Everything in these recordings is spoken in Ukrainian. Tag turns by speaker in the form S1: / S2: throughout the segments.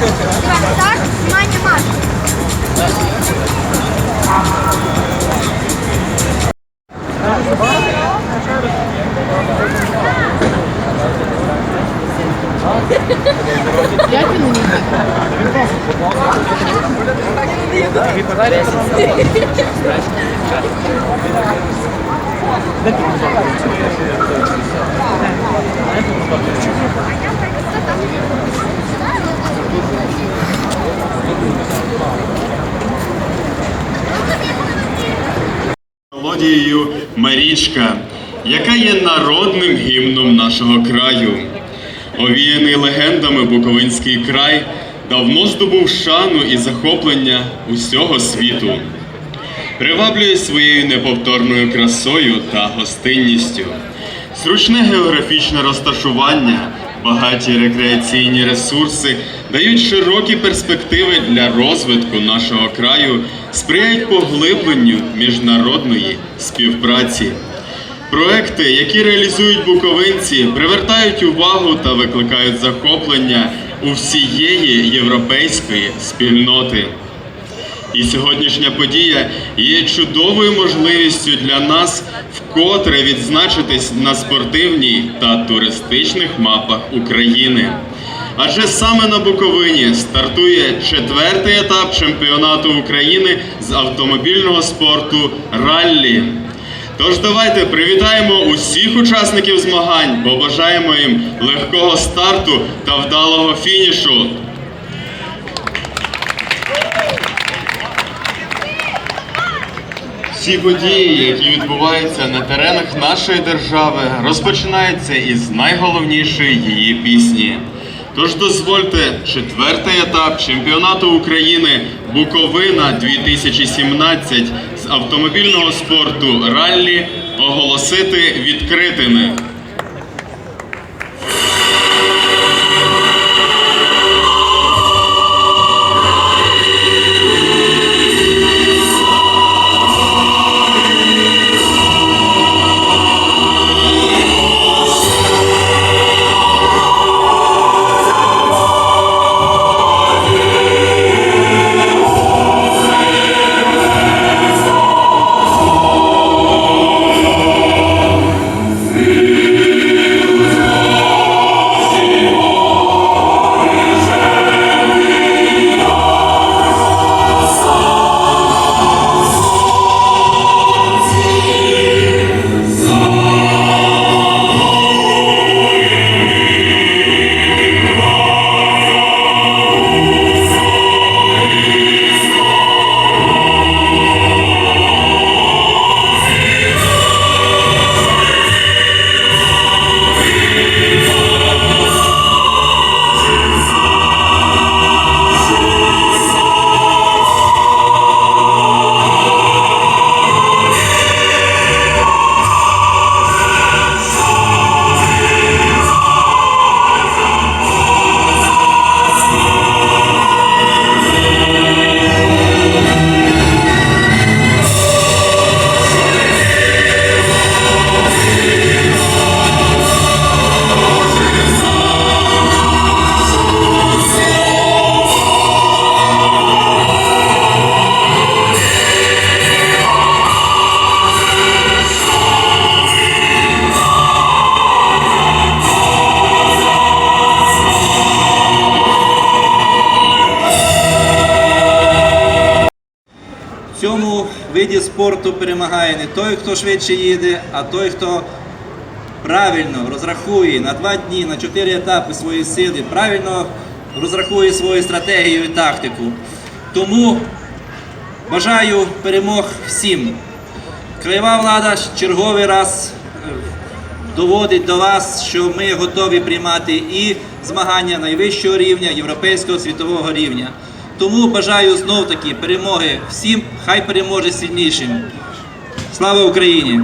S1: Харик. Давай, так, внимание, марш.
S2: Мелодією Марічка, яка є народним гімном нашого краю. Овіяний легендами Буковинський край давно здобув шану і захоплення усього світу. Приваблює своєю неповторною красою та гостинністю. Зручне географічне розташування, багаті рекреаційні ресурси дають широкі перспективи для розвитку нашого краю, сприяють поглибленню міжнародної співпраці. Проекти, які реалізують буковинці, привертають увагу та викликають захоплення у всієї європейської спільноти. І сьогоднішня подія є чудовою можливістю для нас вкотре відзначитись на спортивній та туристичних мапах України. Адже саме на Буковині стартує четвертий етап чемпіонату України з автомобільного спорту раллі. Тож давайте привітаємо усіх учасників змагань, побажаємо їм легкого старту та вдалого фінішу. Всі події, які відбуваються на теренах нашої держави, розпочинаються із найголовнішої її пісні. Тож дозвольте четвертий етап чемпіонату України Буковина 2017 з автомобільного спорту раллі оголосити відкритими.
S3: Виді спорту перемагає не той, хто швидше їде, а той, хто правильно розрахує на два дні, на чотири етапи свої сили, правильно розрахує свою стратегію і тактику. Тому бажаю перемог всім. Краєва влада черговий раз е, доводить до вас, що ми готові приймати і змагання найвищого рівня, європейського світового рівня. Тому бажаю знов таки перемоги всім, хай переможе сильнішим. Слава Україні!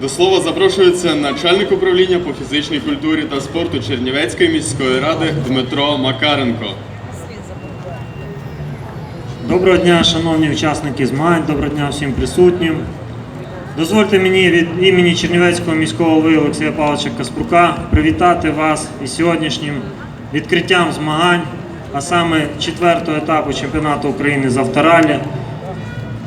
S2: До слова запрошується начальник управління по фізичній культурі та спорту Чернівецької міської ради Дмитро Макаренко.
S4: Доброго дня, шановні учасники змагань, доброго дня всім присутнім. Дозвольте мені від імені Чернівецького міського голови Олексія Павловича Каспрука привітати вас із сьогоднішнім відкриттям змагань, а саме четвертого етапу чемпіонату України з авторалі.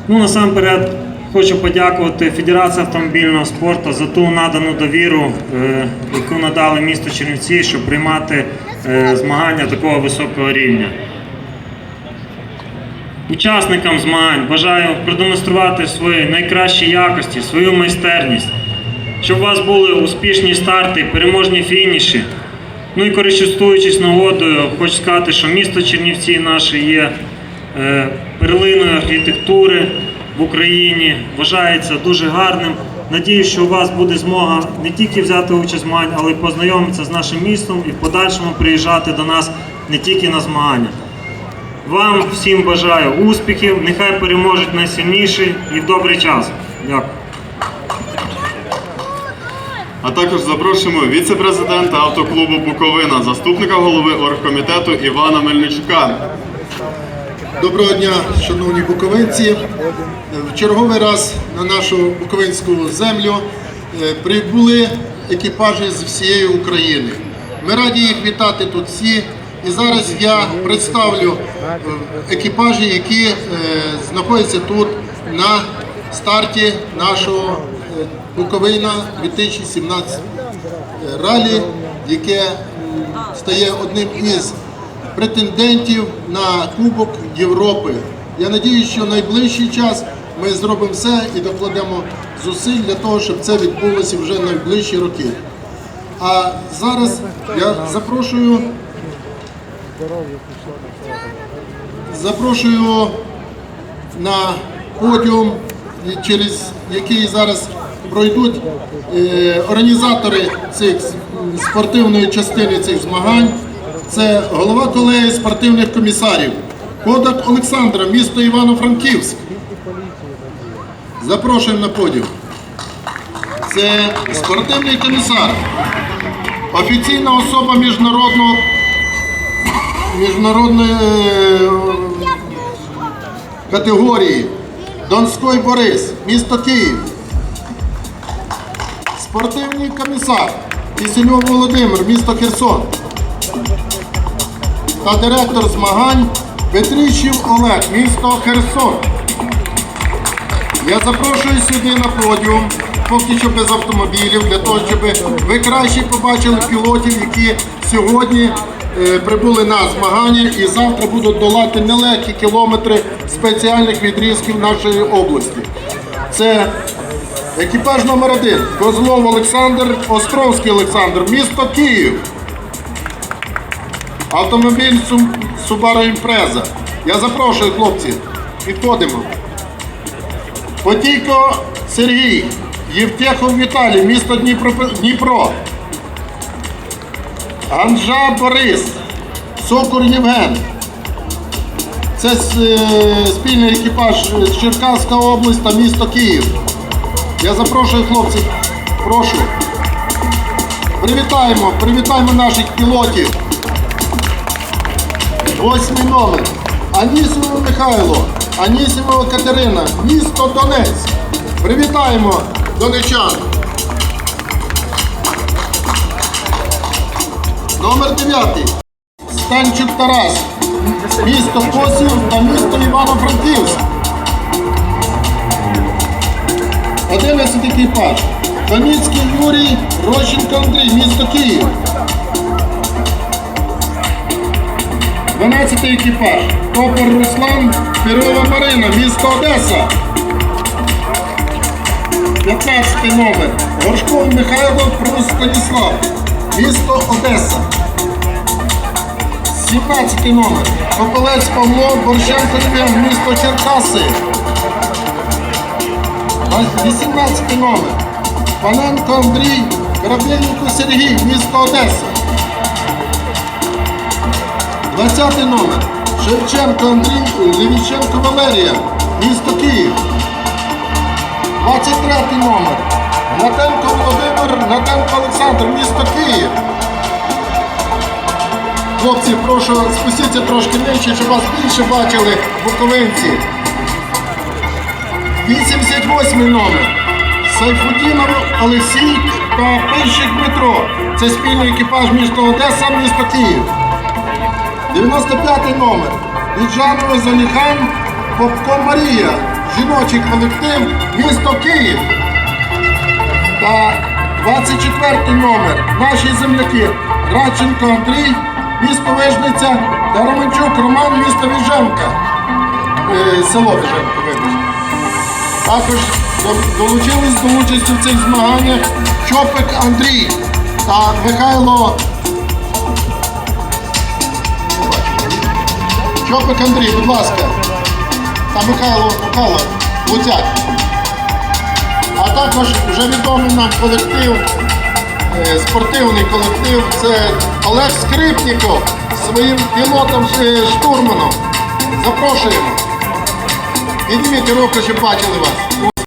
S4: Ну, насамперед хочу подякувати Федерації автомобільного спорту за ту надану довіру, е, яку надали місту Чернівці, щоб приймати е, змагання такого високого рівня. Учасникам змагань бажаю продемонструвати свої найкращі якості, свою майстерність, щоб у вас були успішні старти, переможні фініші. Ну і користуючись нагодою, хочу сказати, що місто Чернівці наше є е, перлиною архітектури в Україні, вважається дуже гарним. Надію, що у вас буде змога не тільки взяти участь в змагань, але й познайомитися з нашим містом і в подальшому приїжджати до нас не тільки на змагання. Вам всім бажаю успіхів, нехай переможуть найсильніші і в добрий час. Дякую.
S2: А також запрошуємо віце-президента автоклубу Буковина, заступника голови оргкомітету Івана Мельничука.
S5: Доброго дня, шановні буковинці. В черговий раз на нашу буковинську землю е, прибули екіпажі з всієї України. Ми раді їх вітати тут всі. І зараз я представлю е, екіпажі, які е, знаходяться тут на старті нашого е, Буковина 2017 ралі, яке стає одним із претендентів на Кубок Європи. Я надіюся, що найближчий час ми зробимо все і докладемо зусиль для того, щоб це відбулося вже найближчі роки. А зараз я запрошую. Запрошую на подіум, через який зараз пройдуть е, організатори цих спортивної частини цих змагань. Це голова колегії спортивних комісарів Кодак Олександра, місто Івано-Франківськ. Запрошуємо на подіум. Це спортивний комісар, офіційна особа міжнародного міжнародної е, категорії Донський Борис, місто Київ. Спортивний комісар Кисельов Володимир, місто Херсон. Та директор змагань Петрищів Олег, місто Херсон. Я запрошую сюди на подіум, поки що без автомобілів, для того, щоб ви краще побачили пілотів, які сьогодні прибули на змагання і завтра будуть долати нелегкі кілометри спеціальних відрізків нашої області. Це екіпаж номер один Козлов Олександр, Островський Олександр, місто Київ. Автомобіль Subaru Impreza. Я запрошую хлопці. Підходимо. Потійко Сергій, Євтехов Віталій, місто Дніпро. Анжа Борис, Сокур Євген. Це е, спільний екіпаж Черкаська область та місто Київ. Я запрошую хлопців. Прошу. Привітаємо, привітаємо наших пілотів. Восьмий номер. Анісімов Михайло, Анісімова Катерина, місто Донець. Привітаємо донечан. Номер 9. Станчук Тарас, місто Косів та місто Івано-Франківськ. 11 екіпаж. Коніцький Юрій, Рощенко Андрій, місто Київ. 12 екіпаж. Топор Руслан, Перова Марина, місто Одеса. 15 номер. Горшков Михайло, Прус Станіслав, місто Одеса. 17 номер. Попелець Павло, Борщенко Євген, місто Черкаси. 18 номер. Паненко Андрій, Корабельнику Сергій, місто Одеса. 20 номер. Шевченко Андрій, Левіченко Валерія, місто Київ. 23 номер. Гнатенко Володимир, Гнатенко Олександр, місто Київ. Хлопці, прошу спустіться трошки нижче, щоб вас більше бачили буковинці. 88 номер. Сайфудінов Олексій та Пищик Дмитро. Це спільний екіпаж місто Одеса, місто Київ. 95 номер. Віджанова Заліхан Попко Марія. Жіночий колектив місто Київ. Та 24 номер. Наші земляки. Радченко Андрій, місто Вижниця та Романчук Роман, місто Віженка. Е, село Віженка, вибачте. Також долучились до участі в цих змаганнях Чопик Андрій та Михайло. Чопик Андрій, будь ласка. Та Михайло Михайло Луцяк. Також вже відомий нам колектив, е, спортивний колектив, це Олег Скрипніков своїм пілотом штурманом. Запрошуємо. Підніміть руку, щоб бачили вас.